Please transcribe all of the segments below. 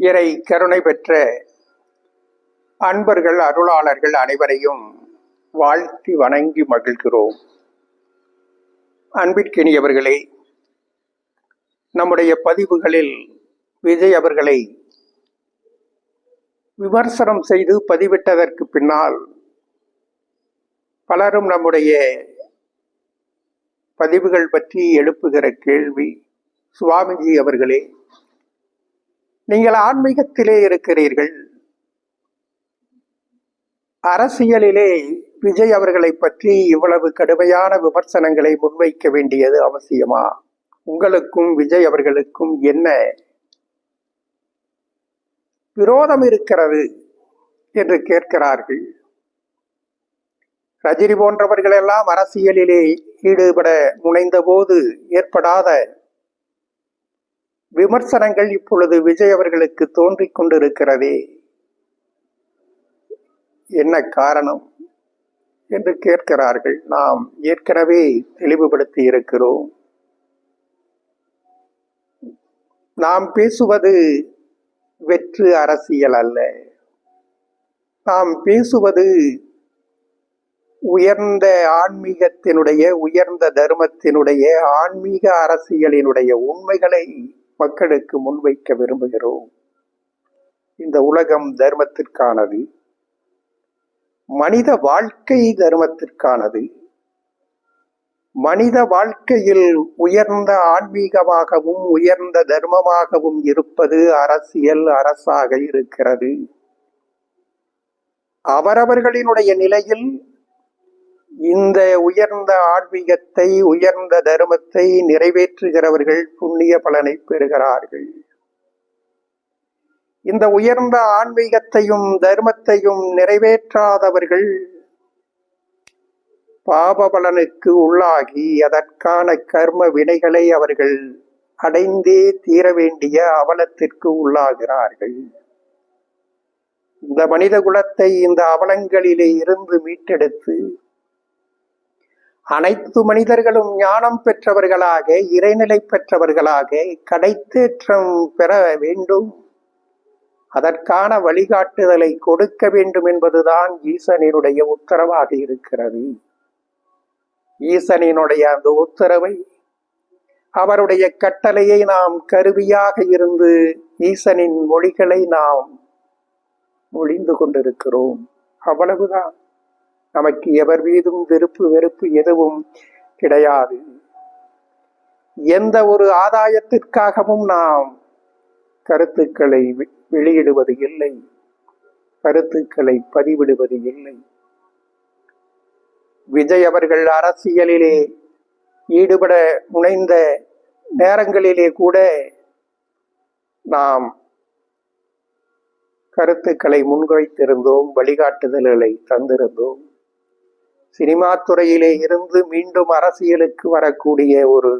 இறை கருணை பெற்ற அன்பர்கள் அருளாளர்கள் அனைவரையும் வாழ்த்தி வணங்கி மகிழ்கிறோம். அன்பிற்கினியவர்களே நம்முடைய பதிவுகளில் விஜய் அவர்களை விமர்சனம் செய்து பதிவிட்டதற்கு பின்னால் பலரும் நம்முடைய பதிவுகள் பற்றி எழுப்புகிற கேள்வி சுவாமிஜி அவர்களே நீங்கள் ஆன்மீகத்திலே இருக்கிறீர்கள். அரசியலிலே விஜய் அவர்களை பற்றி இவ்வளவு கடுமையான விமர்சனங்களை முன்வைக்க வேண்டியது அவசியமா? உங்களுக்கும் விஜய் அவர்களுக்கும் என்ன? விரோதம் இருக்கிறது என்று கேட்கிறார்கள். ரஜினி போன்றவர்கள் எல்லாம் அரசியலிலே ஈடுபட முனைந்த போது ஏற்படாத விமர்சனங்கள் இப்பொழுது விஜய் அவர்களுக்கு தோன்றிக் கொண்டிருக்கிறதே. என்ன காரணம் என்று கேட்கிறார்கள். நாம் ஏற்கனவே தெளிவுபடுத்தி இருக்கிறோம். நாம் பேசுவது வெற்று அரசியல் அல்ல. நாம் பேசுவது உயர்ந்த ஆன்மீகத்தினுடைய உயர்ந்த தர்மத்தினுடைய ஆன்மீக அரசியலினுடைய உண்மைகளை மக்களுக்கு முன்வைக்க விரும்புகிறோம். இந்த உலகம் தர்மத்திற்கானது. மனித வாழ்க்கை தர்மத்திற்கானது. மனித வாழ்க்கையில் உயர்ந்த ஆன்மீகமாகவும் உயர்ந்த தர்மமாகவும் இருப்பது அரசியல் அரசாக இருக்கிறது. அவரவர்களினுடைய நிலையில் இந்த உயர்ந்த ஆன்மீகத்தை உயர்ந்த தர்மத்தை நிறைவேற்றுகிறவர்கள் புண்ணிய பலனை பெறுகிறார்கள். இந்த உயர்ந்த ஆன்மீகத்தையும் தர்மத்தையும் நிறைவேற்றாதவர்கள் பாப பலனுக்கு உள்ளாகி அதற்கான கர்ம வினைகளை அவர்கள் அடைந்தே தீர வேண்டிய அவலத்திற்கு உள்ளாகிறார்கள். இந்த மனித குலத்தை இந்த அவலங்களிலே இருந்து மீட்டெடுத்து அனைத்து மனிதர்களும் ஞானம் பெற்றவர்களாக இறைநிலை பெற்றவர்களாக கடைத்தேற்றம் பெற வேண்டும். அதற்கான வழிகாட்டுதலை கொடுக்க வேண்டும் என்பதுதான் ஈசனினுடைய உத்தரவாக இருக்கிறது. ஈசனினுடைய அந்த உத்தரவை அவருடைய கட்டளையை நாம் கருவியாக இருந்து ஈசனின் மொழிகளை நாம் மொழிந்து கொண்டிருக்கிறோம். அவ்வளவுதான். நமக்கு எவர் மீதும் வெறுப்பு வெறுப்பு எதுவும் கிடையாது. எந்த ஒரு ஆதாயத்திற்காகவும் நாம் கருத்துக்களை வெ- வெளியிடுவது இல்லை. கருத்துக்களை பதிவிடுவது இல்லை. விஜய் அவர்கள் அரசியலிலே ஈடுபட முனைந்த நேரங்களிலே கூட நாம் கருத்துக்களை முன்வைத்திருந்தோம் வழிகாட்டுதல்களை தந்திருந்தோம். சினிமா துறையிலே இருந்து மீண்டும் அரசியலுக்கு வரக்கூடிய ஒரு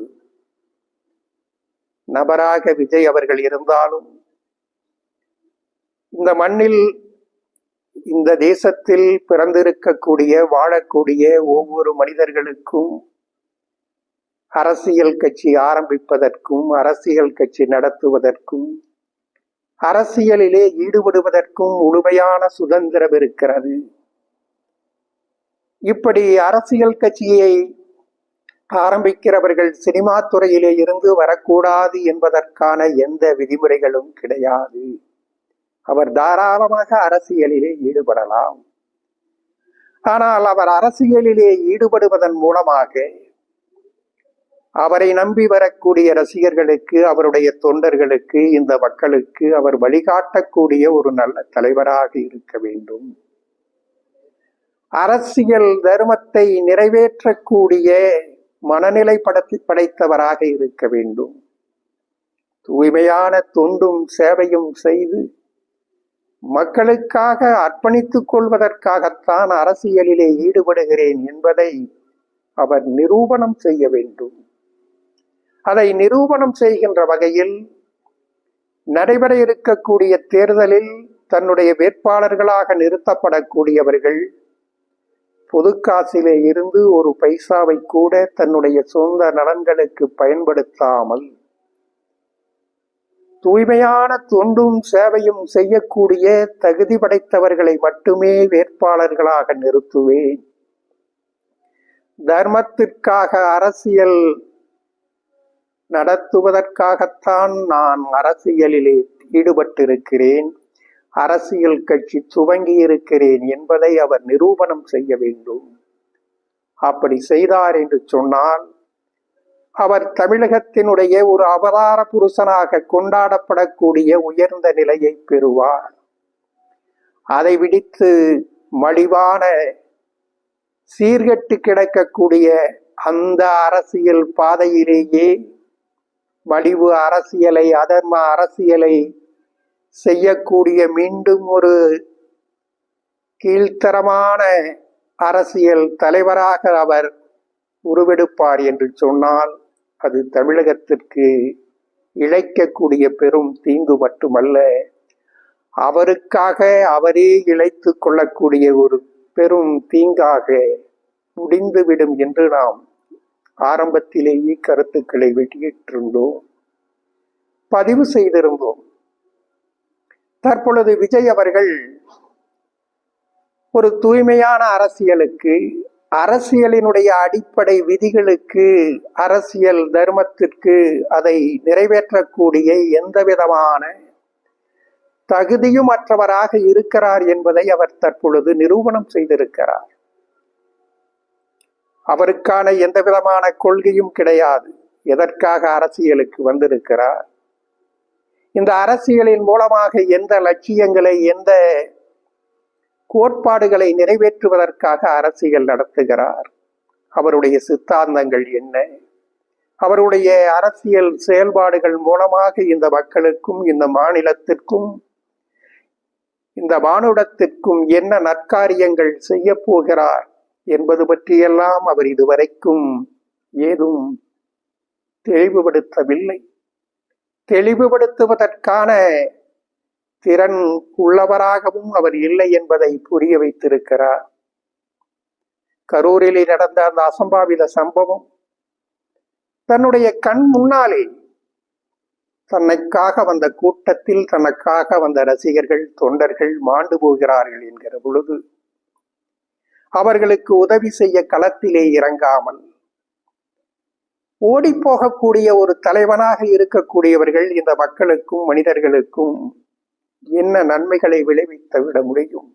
நபராக விஜய் அவர்கள் இருந்தாலும் இந்த மண்ணில் இந்த தேசத்தில் பிறந்திருக்கக்கூடிய வாழக்கூடிய ஒவ்வொரு மனிதர்களுக்கும் அரசியல் கட்சி ஆரம்பிப்பதற்கும் அரசியல் கட்சி நடத்துவதற்கும் அரசியலிலே ஈடுபடுவதற்கும் முழுமையான சுதந்திரம் இருக்கிறது. இப்படி அரசியல் கட்சியை ஆரம்பிக்கிறவர்கள் சினிமா துறையிலே இருந்து வரக்கூடாது என்பதற்கான எந்த விதிமுறைகளும் கிடையாது. அவர் தாராளமாக அரசியலிலே ஈடுபடலாம். ஆனால் அவர் அரசியலிலே ஈடுபடுவதன் மூலமாக அவரை நம்பி வரக்கூடிய ரசிகர்களுக்கு அவருடைய தொண்டர்களுக்கு இந்த மக்களுக்கு அவர் வழிகாட்டக்கூடிய ஒரு நல்ல தலைவராக இருக்க வேண்டும். அரசியல் தர்மத்தை நிறைவேற்றக்கூடிய மனநிலை படத்தி படைத்தவராக இருக்க வேண்டும். தூய்மையான தொண்டும் சேவையும் செய்து மக்களுக்காக அர்ப்பணித்துக் கொள்வதற்காகத்தான் அரசியலிலே ஈடுபடுகிறேன் என்பதை அவர் நிரூபணம் செய்ய வேண்டும். அதை நிரூபணம் செய்கின்ற வகையில் நடைபெற இருக்கக்கூடிய தேர்தலில் தன்னுடைய வேட்பாளர்களாக நிறுத்தப்படக்கூடியவர்கள் பொதுக்காசிலே இருந்து ஒரு பைசாவை கூட தன்னுடைய சொந்த நலன்களுக்கு பயன்படுத்தாமல் தூய்மையான தொண்டும் சேவையும் செய்யக்கூடிய தகுதி படைத்தவர்களை மட்டுமே வேட்பாளர்களாக நிறுத்துவேன். தர்மத்திற்காக அரசியல் நடத்துவதற்காகத்தான் நான் அரசியலிலே ஈடுபட்டிருக்கிறேன். அரசியல் கட்சி துவங்கி இருக்கிறேன் என்பதை அவர் நிரூபணம் செய்ய வேண்டும். அப்படி செய்தார் என்று சொன்னால் அவர் தமிழகத்தினுடைய ஒரு அவதார புருஷனாக கொண்டாடப்படக்கூடிய உயர்ந்த நிலையை பெறுவார். அதை விடுத்து மலிவான சீர்கெட்டு கிடக்கக்கூடிய அந்த அரசியல் பாதையிலேயே மலிவு அரசியலை அதர்ம அரசியலை செய்யக்கூடிய மீண்டும் ஒரு கீழ்த்தரமான அரசியல் தலைவராக அவர் உருவெடுப்பார் என்று சொன்னால் அது தமிழகத்திற்கு இழைக்கக்கூடிய பெரும் தீங்கு மட்டுமல்ல அவருக்காக அவரே இழைத்து கொள்ளக்கூடிய ஒரு பெரும் தீங்காக முடிந்துவிடும் என்று நாம் ஆரம்பத்திலேயே கருத்துக்களை வெளியிட்டிருந்தோம். பதிவு செய்திருந்தோம். தற்பொழுது விஜய் அவர்கள் ஒரு தூய்மையான அரசியலுக்கு அரசியலினுடைய அடிப்படை விதிகளுக்கு அரசியல் தர்மத்திற்கு அதை நிறைவேற்றக்கூடிய எந்த விதமான தகுதியும் அற்றவராக இருக்கிறார் என்பதை அவர் தற்பொழுது நிரூபணம் செய்திருக்கிறார். அவருக்கான எந்த விதமான கொள்கையும் கிடையாது. எதற்காக அரசியலுக்கு வந்திருக்கிறார்? இந்த அரசியலின் மூலமாக எந்த லட்சியங்களை எந்த கோட்பாடுகளை நிறைவேற்றுவதற்காக அரசியல் நடத்துகிறார்? அவருடைய சித்தாந்தங்கள் என்ன? அவருடைய அரசியல் செயல்பாடுகள் மூலமாக இந்த மக்களுக்கும் இந்த மாநிலத்திற்கும் இந்த மானுடத்திற்கும் என்ன நற்காரியங்கள் செய்ய போகிறார் என்பது பற்றியெல்லாம் அவர் இதுவரைக்கும் ஏதும் தெளிவுபடுத்தவில்லை. தெளிவுபடுத்துவதற்கான திறன் உள்ளவராகவும் அவர் இல்லை என்பதை புரிய வைத்திருக்கிறார். கரூரிலே நடந்த அந்த அசம்பாவித சம்பவம் தன்னுடைய கண் முன்னாலே தன்னைக்காக வந்த கூட்டத்தில் தனக்காக வந்த ரசிகர்கள் தொண்டர்கள் மாண்டு போகிறார்கள் என்கிற பொழுது அவர்களுக்கு உதவி செய்ய களத்திலே இறங்காமல் ஓடி போகக்கூடிய ஒரு தலைவனாக இருக்கக்கூடியவர்கள் இந்த மக்களுக்கும் மனிதர்களுக்கும் என்ன நன்மைகளை விளைவித்து விட முடியும்?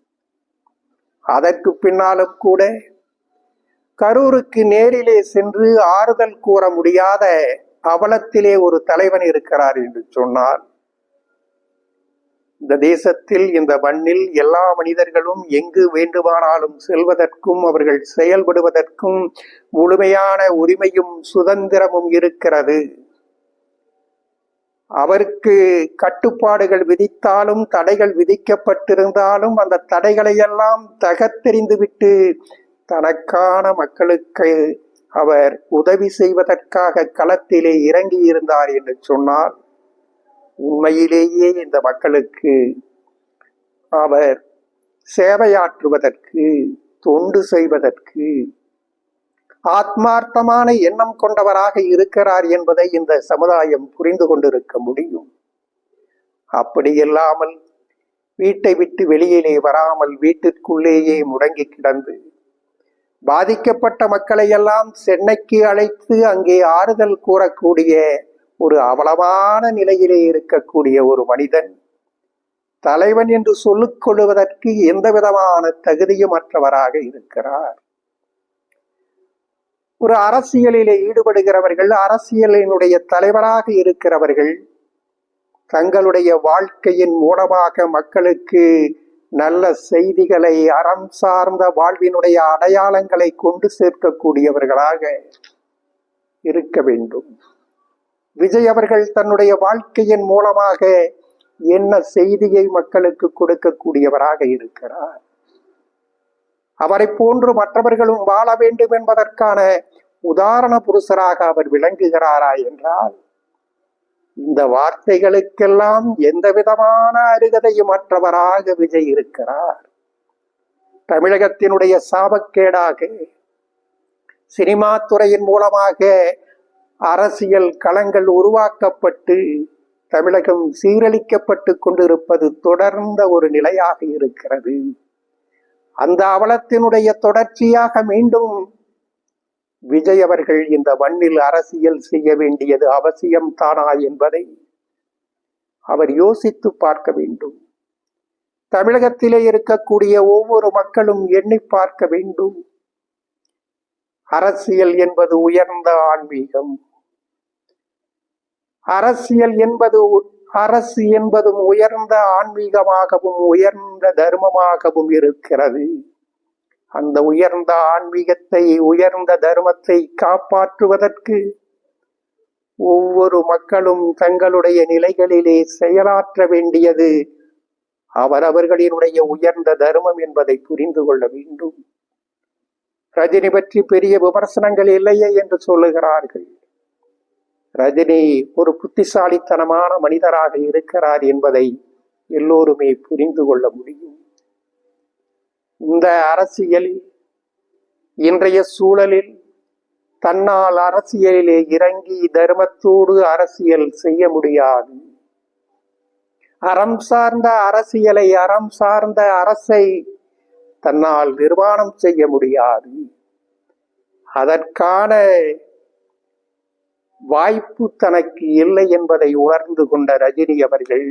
அதற்கு பின்னாலும் கூட கரூருக்கு நேரிலே சென்று ஆறுதல் கூற முடியாத அவலத்திலே ஒரு தலைவன் இருக்கிறார் என்று சொன்னார் இந்த தேசத்தில் இந்த மண்ணில் எல்லா மனிதர்களும் எங்கு வேண்டுமானாலும் செல்வதற்கும் அவர்கள் செயல்படுவதற்கும் முழுமையான உரிமையும் சுதந்திரமும் இருக்கிறது. அவருக்கு கட்டுப்பாடுகள் விதித்தாலும் தடைகள் விதிக்கப்பட்டிருந்தாலும் அந்த தடைகளை எல்லாம் தகத்தெறிந்துவிட்டு தனக்கான மக்களுக்கு அவர் உதவி செய்வதற்காக களத்திலே இறங்கி இருந்தார் என்று சொன்னார் உண்மையிலேயே இந்த மக்களுக்கு அவர் சேவையாற்றுவதற்கு தொண்டு செய்வதற்கு ஆத்மார்த்தமான எண்ணம் கொண்டவராக இருக்கிறார் என்பதை இந்த சமுதாயம் புரிந்து கொண்டிருக்க முடியும். அப்படி இல்லாமல் வீட்டை விட்டு வெளியிலே வராமல் வீட்டிற்குள்ளேயே முடங்கி கிடந்து பாதிக்கப்பட்ட மக்களை எல்லாம் சென்னைக்கு அழைத்து அங்கே ஆறுதல் கூறக்கூடிய ஒரு அவலமான நிலையிலே இருக்கக்கூடிய ஒரு மனிதன் தலைவன் என்று சொல்லிக் கொள்வதற்கு எந்த விதமான தகுதியும் அற்றவராக இருக்கிறார். ஒரு அரசியலிலே ஈடுபடுகிறவர்கள் அரசியலினுடைய தலைவராக இருக்கிறவர்கள் தங்களுடைய வாழ்க்கையின் மூலமாக மக்களுக்கு நல்ல செய்திகளை அறம் சார்ந்த வாழ்வினுடைய அடையாளங்களை கொண்டு சேர்க்கக்கூடியவர்களாக இருக்க வேண்டும். விஜய் அவர்கள் தன்னுடைய வாழ்க்கையின் மூலமாக என்ன செய்தியை மக்களுக்கு கொடுக்கக்கூடியவராக இருக்கிறார். அவரை போன்று மற்றவர்களும் வாழ வேண்டும் என்பதற்கான உதாரண புருஷராக அவர் விளங்குகிறாரா என்றால் இந்த வார்த்தைகளுக்கெல்லாம் எந்த விதமான அருகதையும் அற்றவராக விஜய் இருக்கிறார். தமிழகத்தினுடைய சாபக்கேடாக சினிமா துறையின் மூலமாக அரசியல் களங்கள் உருவாக்கப்பட்டு தமிழகம் சீரழிக்கப்பட்டு கொண்டிருப்பது தொடர்ந்த ஒரு நிலையாக இருக்கிறது. அந்த அவலத்தினுடைய தொடர்ச்சியாக மீண்டும் விஜய் அவர்கள் இந்த மண்ணில் அரசியல் செய்ய வேண்டியது அவசியம் தானா என்பதை அவர் யோசித்து பார்க்க வேண்டும். தமிழகத்திலே இருக்கக்கூடிய ஒவ்வொரு மக்களும் எண்ணி பார்க்க வேண்டும். அரசியல் என்பது உயர்ந்த ஆன்மீகம். அரசியல் என்பது அரசு என்பதும் உயர்ந்த ஆன்மீகமாகவும் உயர்ந்த தர்மமாகவும் இருக்கிறது. அந்த உயர்ந்த ஆன்மீகத்தை உயர்ந்த தர்மத்தை காப்பாற்றுவதற்கு ஒவ்வொரு மக்களும் தங்களுடைய நிலைகளிலே செயலாற்ற வேண்டியது அவரவர்களினுடைய உயர்ந்த தர்மம் என்பதை புரிந்து கொள்ள வேண்டும். ரஜினி பற்றி பெரிய விமர்சனங்கள் இல்லையே என்று சொல்லுகிறார்கள். ரஜினி ஒரு புத்திசாலித்தனமான மனிதராக இருக்கிறார் என்பதை எல்லோருமே புரிந்து கொள்ள முடியும். இந்த அரசியலில் இன்றைய சூழலில் தன்னால் அரசியலிலே இறங்கி தர்மத்தோடு அரசியல் செய்ய முடியாது. அறம் சார்ந்த அரசியலை அறம் சார்ந்த அரசை தன்னால் நிர்வாணம் செய்ய முடியாது. அதற்கான வாய்ப்பு தனக்கு இல்லை என்பதை உணர்ந்து கொண்ட ரஜினி அவர்கள்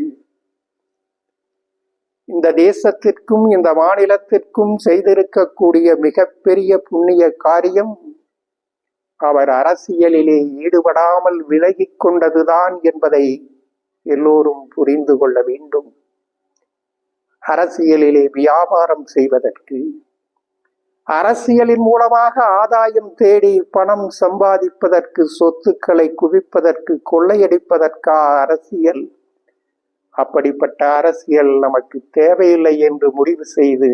இந்த தேசத்திற்கும் இந்த மாநிலத்திற்கும் செய்திருக்கக்கூடிய மிகப்பெரிய புண்ணிய காரியம் அவர் அரசியலிலே ஈடுபடாமல் விலகிக் கொண்டதுதான் என்பதை எல்லோரும் புரிந்து கொள்ள வேண்டும். அரசியலிலே வியாபாரம் செய்வதற்கு அரசியலின் மூலமாக ஆதாயம் தேடி பணம் சம்பாதிப்பதற்கு சொத்துக்களை குவிப்பதற்கு கொள்ளையடிப்பதற்கா அரசியல்? அப்படிப்பட்ட அரசியல் நமக்கு தேவையில்லை என்று முடிவு செய்து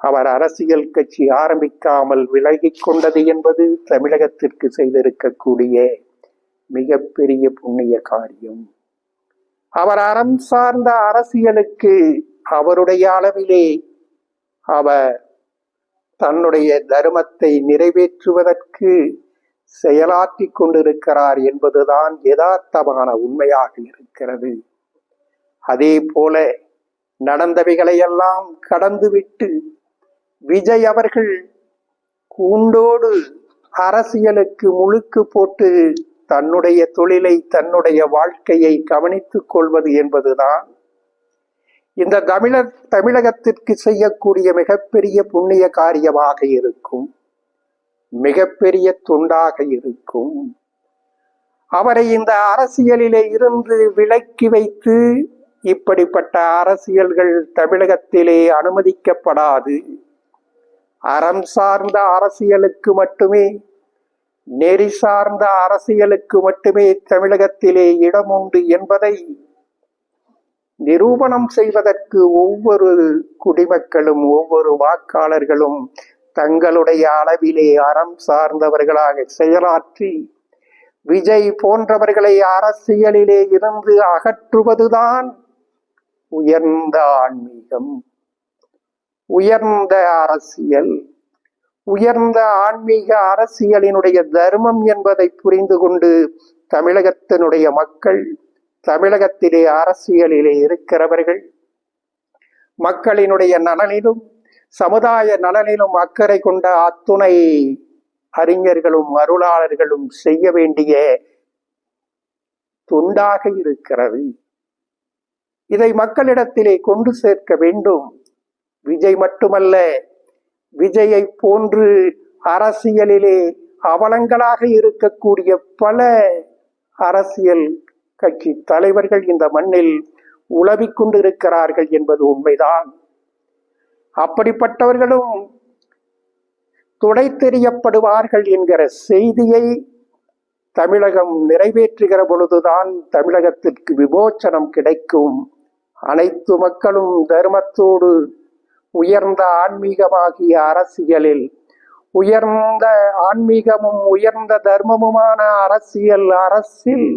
அவர் அரசியல் கட்சி ஆரம்பிக்காமல் விலகிக் கொண்டது என்பது தமிழகத்திற்கு செய்திருக்கக்கூடிய மிகப்பெரிய புண்ணிய காரியம். அவர் அறம் சார்ந்த அரசியலுக்கு அவருடைய அளவிலே அவர் தன்னுடைய தர்மத்தை நிறைவேற்றுவதற்கு செயலாற்றி கொண்டிருக்கிறார் என்பதுதான் யதார்த்தமான உண்மையாக இருக்கிறது. அதே போல நடந்தவைகளையெல்லாம் கடந்துவிட்டு விஜய் அவர்கள் கூண்டோடு அரசியலுக்கு முழுக்கு போட்டு தன்னுடைய தொழிலை தன்னுடைய வாழ்க்கையை கவனித்துக் கொள்வது என்பதுதான் இந்த தமிழர் தமிழகத்திற்கு செய்யக்கூடிய மிகப்பெரிய புண்ணிய காரியமாக இருக்கும். மிகப்பெரிய துண்டாக இருக்கும். அவரை இந்த அரசியலிலே இருந்து விலக்கி வைத்து இப்படிப்பட்ட அரசியல்கள் தமிழகத்திலே அனுமதிக்கப்படாது. அறம் சார்ந்த அரசியலுக்கு மட்டுமே நெறி சார்ந்த அரசியலுக்கு மட்டுமே தமிழகத்திலே இடம் உண்டு என்பதை நிரூபணம் செய்வதற்கு ஒவ்வொரு குடிமக்களும் ஒவ்வொரு வாக்காளர்களும் தங்களுடைய அளவிலே அறம் சார்ந்தவர்களாக செயலாற்றி விஜய் போன்றவர்களை அரசியலிலே இருந்து அகற்றுவதுதான் உயர்ந்த ஆன்மீகம். உயர்ந்த அரசியல் உயர்ந்த ஆன்மீக அரசியலினுடைய தர்மம் என்பதை புரிந்து கொண்டு தமிழகத்தினுடைய மக்கள் தமிழகத்திலே அரசியலிலே இருக்கிறவர்கள் மக்களினுடைய நலனிலும் சமுதாய நலனிலும் அக்கறை கொண்ட அத்துணை அறிஞர்களும் அருளாளர்களும் செய்ய வேண்டிய துண்டாக இருக்கிறது. இதை மக்களிடத்திலே கொண்டு சேர்க்க வேண்டும். விஜய் மட்டுமல்ல விஜயை போன்று அரசியலிலே அவலங்களாக இருக்கக்கூடிய பல அரசியல் கட்சி தலைவர்கள் இந்த மண்ணில் உளவிக்கொண்டிருக்கிறார்கள் என்பது உண்மைதான். அப்படிப்பட்டவர்களும் துடை தெரியப்படுவார்கள் என்கிற செய்தியை தமிழகம் நிறைவேற்றுகிற பொழுதுதான் தமிழகத்திற்கு விமோச்சனம் கிடைக்கும். அனைத்து மக்களும் தர்மத்தோடு உயர்ந்த ஆன்மீகமாகிய அரசியலில் உயர்ந்த ஆன்மீகமும் உயர்ந்த தர்மமுமான அரசியல் அரசில்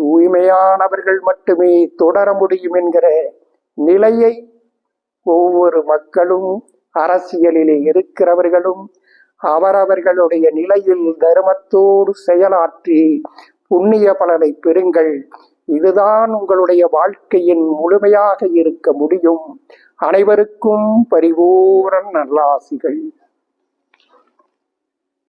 தூய்மையானவர்கள் மட்டுமே தொடர முடியும் என்கிற நிலையை ஒவ்வொரு மக்களும் அரசியலிலே இருக்கிறவர்களும் அவரவர்களுடைய நிலையில் தர்மத்தோடு செயலாற்றி புண்ணிய பலனை பெறுங்கள். இதுதான் உங்களுடைய வாழ்க்கையின் முழுமையாக இருக்க முடியும். அனைவருக்கும் பரிபூரண நல்லாசிகள்.